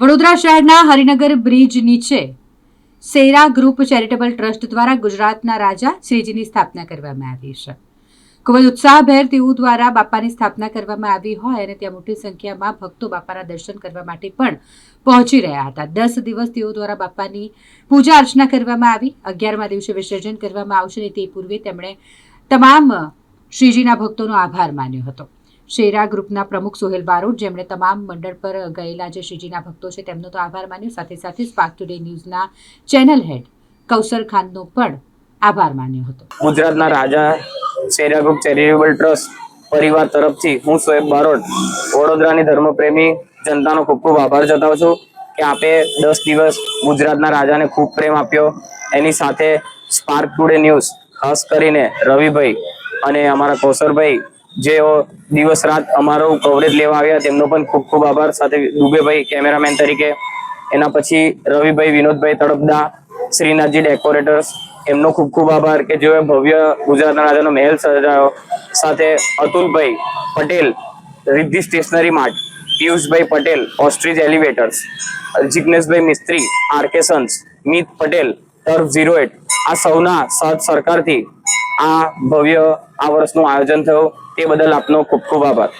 વડોદરા શહેરના હરિનગર બ્રિજ નીચે Sera group charitable trust દ્વારા ગુજરાતના રાજા શ્રીજીની સ્થાપના કરવામાં આવી છે. ખૂબ જ ઉત્સાહભેર તેઓ દ્વારા બાપાની સ્થાપના કરવામાં આવી હોય અને ત્યાં મોટી સંખ્યામાં ભક્તો બાપાના દર્શન કરવા માટે પણ પહોંચી રહ્યા હતા. દસ દિવસ તેઓ દ્વારા બાપાની પૂજા અર્ચના કરવામાં આવી. અગિયારમા દિવસે વિસર્જન કરવામાં આવશે અને તે પૂર્વે તેમણે તમામ શ્રીજીના ભક્તોનો આભાર માન્યો હતો. શેરા ગ્રુપના પ્રમુખ સોહેલ બારોટ, જેમણે તમામ મંડળ પર ગયેલા જે શ્રીજીના ભક્તો છે, તેમનો તો આભાર માન્યો. સાથે સાથે સ્પાર્ક ટુડે ન્યૂઝના ચેનલ હેડ કૌસર ખાનનો પણ આભાર માન્યો હતો. ગુજરાતના Raja Shera group charitable trust પરિવાર તરફથી હું સોહેબ બારોટ, વડોદરાની ધર્મપ્રેમી, જનતાનો ખૂબ ખૂબ આભાર જતાવું છું કે આપે દસ દિવસ ગુજરાતના રાજાને ખૂબ પ્રેમ આપ્યો. એની સાથે સ્પાર્ક ટુડે ન્યૂઝ ખાસ કરીને રવિભાઈ અને અમારા કૌશરભાઈ જેઓ દિવસ રાત અમારો કવરેજ લેવા આવ્યા, તેમનો પણ ખૂબ ખૂબ આભાર. સાથે દુબેભાઈ કેમેરામેન તરીકે, એના પછી રવિભાઈ, વિનોદભાઈ તડપદા, શ્રીનાથજી ડેકોરેટર્સ એમનો ખૂબ ખૂબ આભાર કે જેઓએ ભવ્ય ગુજરાતના રાજાનો મહેલ સજાયો. સાથે Atulbhai Patel, Riddhi stationery mart, Piyushbhai Patel, ostrich elevators Jigneshbhai Mistry sons Mit Patel, turf zero eight, આ સૌના સાથ સરકારથી આ ભવ્ય આ વર્ષનું આયોજન થયું. તે બદલ આપનો ખૂબ ખૂબ આભાર.